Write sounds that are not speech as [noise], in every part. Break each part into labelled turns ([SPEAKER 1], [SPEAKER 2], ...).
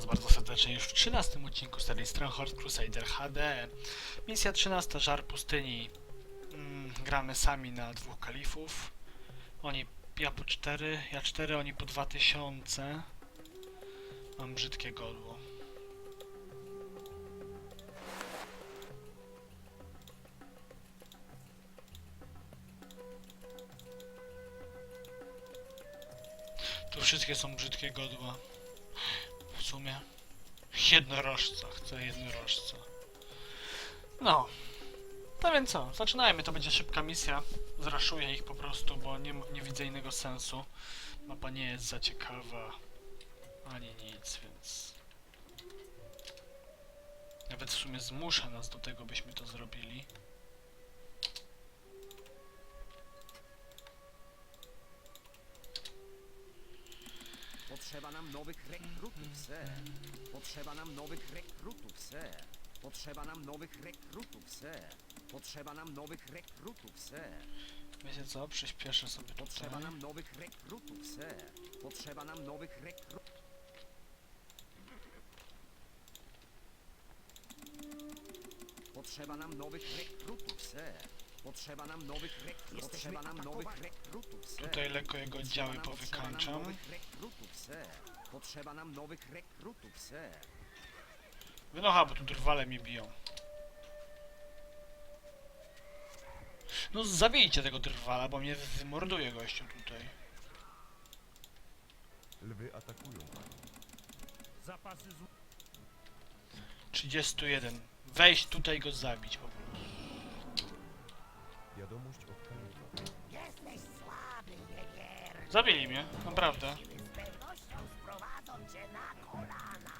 [SPEAKER 1] Was bardzo serdecznie już w 13 odcinku serii Stronghold Crusader HD. Misja 13, Żar Pustyni. Mm, gramy sami na dwóch kalifów. Oni, ja po 4, ja 4, oni po 2000. Mam brzydkie godło. Tu wszystkie są brzydkie godła. Sumie. Jednorożca, chcę jednorożca. No. No więc co, zaczynajmy, to będzie szybka misja. Zraszuję ich po prostu, bo nie, nie widzę innego sensu. Mapa nie jest za ciekawa. Ani nic, więc... Nawet w sumie zmusza nas do tego, byśmy to zrobili.
[SPEAKER 2] Potrzeba nam nowych rekrutów, sir. Potrzeba nam nowych rekrutów, sir. Potrzeba nam nowych rekrutów, sir. Potrzeba nam nowych rekrutów, sir.
[SPEAKER 1] Wiecie co, przyspieszę sobie tutaj.
[SPEAKER 2] Potrzeba nam nowych rekrutów, sir. Potrzeba nam nowych rekrutów. Potrzeba nam nowych rekrutów, sir. Potrzeba nam nowych rekrutów. Potrzeba nam nowych rekrutów, sir.
[SPEAKER 1] Tutaj lekko jego oddziały powykańczam.
[SPEAKER 2] nowych rekrutów, sir. Potrzeba nam nowych rekrutów, sir.
[SPEAKER 1] Wynocha, bo tu drwale mnie biją. No zabijcie tego drwala, bo mnie wymorduje gościu tutaj.
[SPEAKER 3] Lwy atakują.
[SPEAKER 4] Zapasy z...
[SPEAKER 1] 31. Wejść tutaj i go zabić po prostu.
[SPEAKER 3] Wiadomość od.
[SPEAKER 5] Jesteś słaby, Jäger.
[SPEAKER 1] Zabili mnie, naprawdę.
[SPEAKER 5] Z pewnością sprowadzą cię na kolana.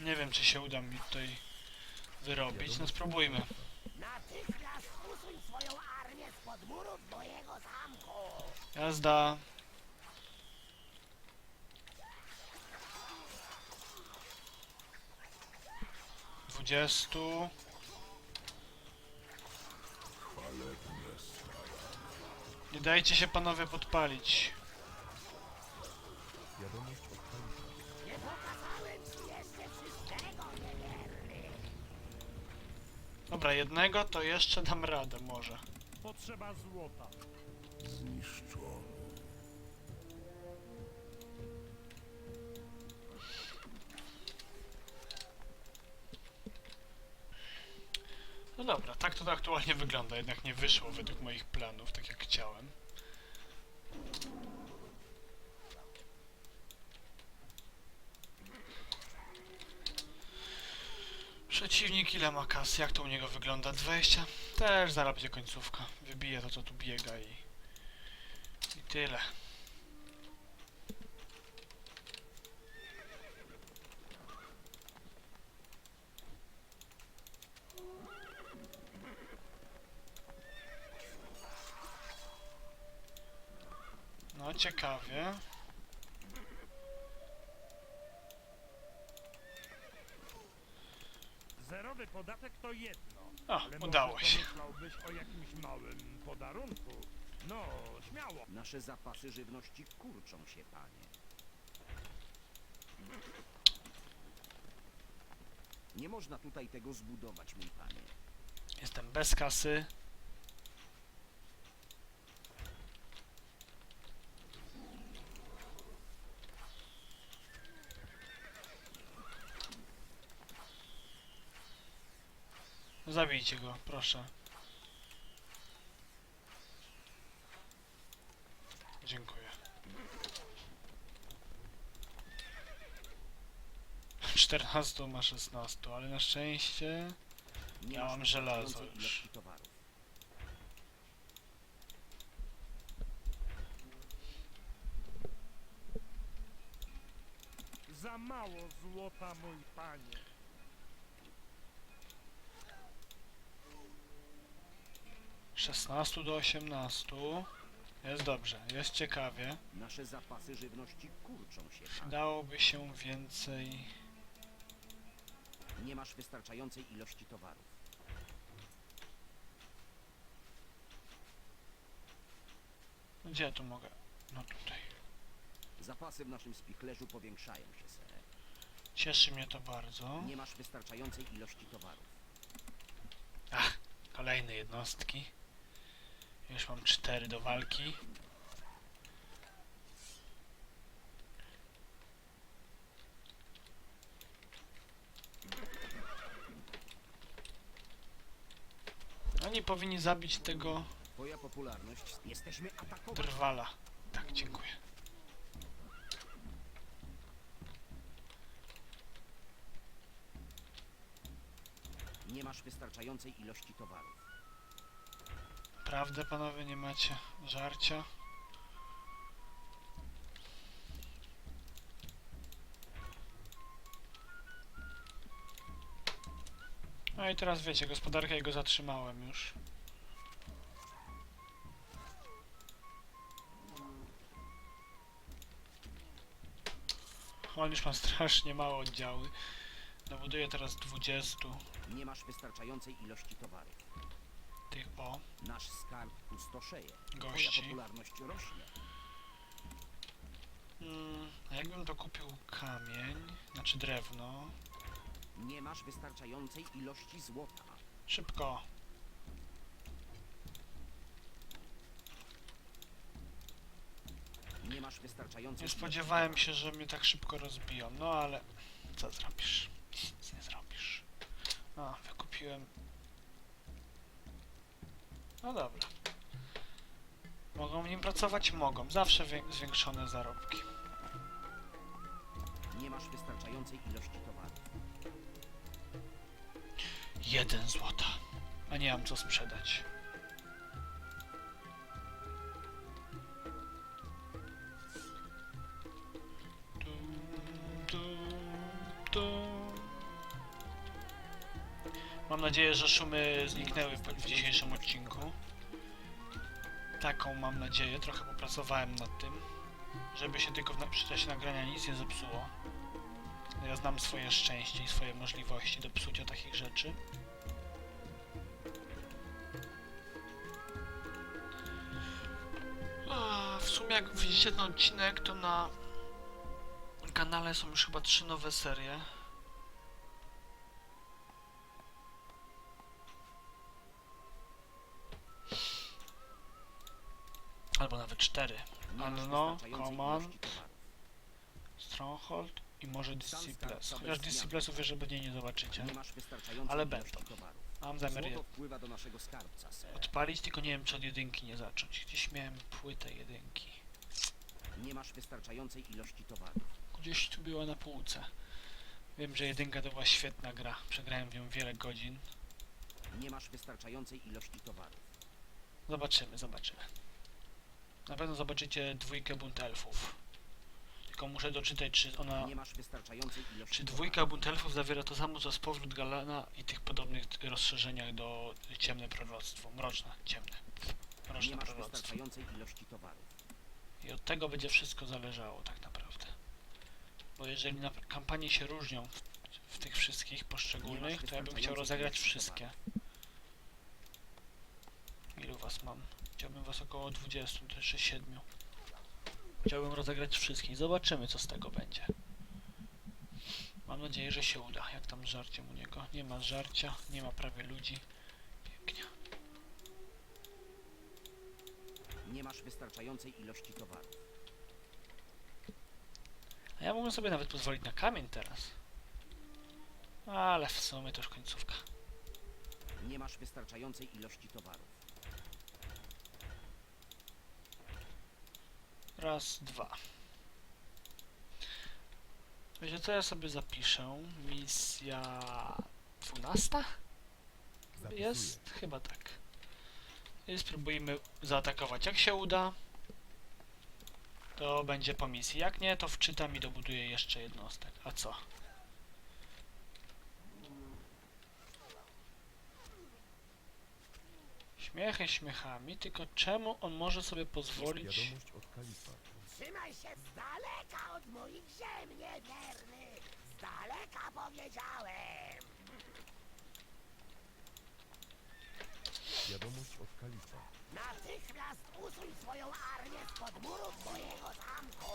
[SPEAKER 1] Nie wiem, czy się uda mi tutaj wyrobić. No spróbujmy.
[SPEAKER 5] Usuń swoją armię spod murów mojego zamku.
[SPEAKER 1] Jazda. Dwudziestu. Nie dajcie się panowie podpalić.
[SPEAKER 3] Wiadomość
[SPEAKER 1] Dobra, jednego to jeszcze dam radę może.
[SPEAKER 4] Potrzeba złota.
[SPEAKER 1] No dobra, tak to aktualnie wygląda, jednak nie wyszło według moich planów, tak jak chciałem. Przeciwnik ile ma kas? Jak to u niego wygląda? 20? Też zaraz będzie końcówka. Wybije to co tu biega i... I tyle. No ciekawie.
[SPEAKER 4] Zerowy podatek to jedno.
[SPEAKER 1] O,
[SPEAKER 4] ale
[SPEAKER 1] udało się.
[SPEAKER 4] pomyślałbyś o jakimś małym podarunku. No, śmiało.
[SPEAKER 2] Nasze zapasy żywności kurczą się, panie. Nie można tutaj tego zbudować, mój panie.
[SPEAKER 1] Jestem bez kasy. Zabijcie go, proszę. Dziękuję. [laughs] 14 ma 16, ale na szczęście
[SPEAKER 2] tu
[SPEAKER 1] żelazo już.
[SPEAKER 4] Za mało złota, mój panie.
[SPEAKER 1] 16 do 18. Jest dobrze, jest ciekawie.
[SPEAKER 2] Nasze zapasy żywności kurczą się. panie.
[SPEAKER 1] Przydałoby się więcej...
[SPEAKER 2] Nie masz wystarczającej ilości towarów.
[SPEAKER 1] Gdzie ja tu mogę? No tutaj.
[SPEAKER 2] Zapasy w naszym spichlerzu powiększają się, ser.
[SPEAKER 1] Cieszy mnie to bardzo.
[SPEAKER 2] Nie masz wystarczającej ilości towarów.
[SPEAKER 1] Ach, kolejne jednostki. Już mam cztery do walki. Oni powinni zabić tego
[SPEAKER 2] Twoja popularność... Jesteśmy atakowani.
[SPEAKER 1] drwala. Tak, dziękuję.
[SPEAKER 2] Nie masz wystarczającej ilości towarów.
[SPEAKER 1] Prawda, panowie, nie macie żarcia? No i teraz wiecie, gospodarkę jego zatrzymałem już. On już ma strasznie małe oddziały. Nabuduję teraz 20
[SPEAKER 2] Nie masz wystarczającej ilości towarów.
[SPEAKER 1] Tych o
[SPEAKER 2] Nasz skarb pustoszeje.
[SPEAKER 1] Gości.
[SPEAKER 2] Popularność rośnie.
[SPEAKER 1] Mm, a jakbym dokupił kamień, znaczy drewno,
[SPEAKER 2] Nie masz wystarczającej ilości złota.
[SPEAKER 1] szybko.
[SPEAKER 2] Nie masz wystarczającej
[SPEAKER 1] Nie spodziewałem się, że mnie tak szybko rozbiją, no ale co zrobisz? Nic nie zrobisz. A, wykupiłem. No dobra. Mogą w nim pracować? Mogą. Zawsze wię- zwiększone zarobki.
[SPEAKER 2] Nie masz wystarczającej ilości towarów.
[SPEAKER 1] Jeden złota. A nie mam co sprzedać. Nadzieję, że szumy zniknęły w dzisiejszym odcinku. Taką mam nadzieję. Trochę popracowałem nad tym, żeby się tylko w na- czasie nagrania nic nie zepsuło. Ja znam swoje szczęście i swoje możliwości do psucia takich rzeczy. W sumie jak widzicie ten odcinek, to na kanale są już chyba trzy nowe serie. Albo nawet cztery. Anno, Command. Stronghold i może Disciples. Chociaż
[SPEAKER 2] skarb
[SPEAKER 1] Disciplesów jeszcze pewnie nie zobaczycie.
[SPEAKER 2] Nie masz wystarczającej
[SPEAKER 1] Ale będą.
[SPEAKER 2] towarów.
[SPEAKER 1] Mam zamiar je odpalić, tylko nie wiem czy od jedynki nie zacząć. Gdzieś miałem płytę jedynki.
[SPEAKER 2] Nie masz wystarczającej ilości towarów.
[SPEAKER 1] Gdzieś tu była na półce. Wiem, że jedynka to była świetna gra. Przegrałem w nią wiele godzin.
[SPEAKER 2] Nie masz wystarczającej ilości towarów.
[SPEAKER 1] Zobaczymy, zobaczymy. Na pewno zobaczycie dwójkę buntelfów. Tylko muszę doczytać, czy ona...
[SPEAKER 2] Nie masz wystarczającej ilości
[SPEAKER 1] Czy dwójka buntelfów zawiera to samo, co z powrót Galena i tych podobnych rozszerzeniach do ciemne proroctwo. Mroczne, ciemne. Mroczne proroctwo.
[SPEAKER 2] wystarczającej ilości towarów.
[SPEAKER 1] I od tego będzie wszystko zależało tak naprawdę. Bo jeżeli na kampanie się różnią w tych wszystkich poszczególnych, to ja bym chciał rozegrać wszystkie. Ilu was mam? Chciałbym was około 20, to jeszcze 7. Chciałbym rozegrać wszystkich. Zobaczymy co z tego będzie. Mam nadzieję, że się uda. Jak tam z żarciem u niego? Nie ma żarcia, nie ma prawie ludzi. Pięknie.
[SPEAKER 2] Nie masz wystarczającej ilości towarów.
[SPEAKER 1] A ja mógłbym sobie nawet pozwolić na kamień teraz. Ale w sumie to już końcówka.
[SPEAKER 2] Nie masz wystarczającej ilości towarów.
[SPEAKER 1] Raz, dwa. Wiecie co, ja sobie zapiszę. Misja 12?
[SPEAKER 3] Zapisuję.
[SPEAKER 1] Jest? Chyba tak. I spróbujmy zaatakować. Jak się uda, to będzie po misji. Jak nie, to wczytam i dobuduję jeszcze jednostek. A co? Śmiechy śmiechami, tylko czemu on może sobie pozwolić...
[SPEAKER 3] Wiadomość od kalifa.
[SPEAKER 5] Trzymaj się z daleka od moich ziem, niewierny! Z daleka powiedziałem!
[SPEAKER 3] Wiadomość od kalifa.
[SPEAKER 5] Natychmiast usuń swoją armię spod murów mojego zamku!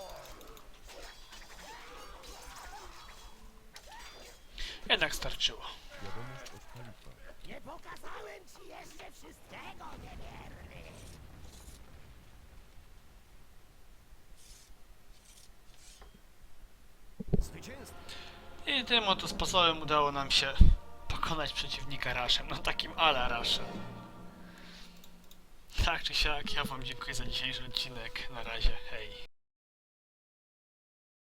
[SPEAKER 1] Jednak starczyło.
[SPEAKER 3] Wiadomość od kalifa.
[SPEAKER 5] Nie pokazałem ci jeszcze wszystkiego, niewierny!
[SPEAKER 1] I tym oto sposobem udało nam się pokonać przeciwnika Raszem, no takim ala Raszem. Tak czy siak, ja wam dziękuję za dzisiejszy odcinek. Na razie, hej.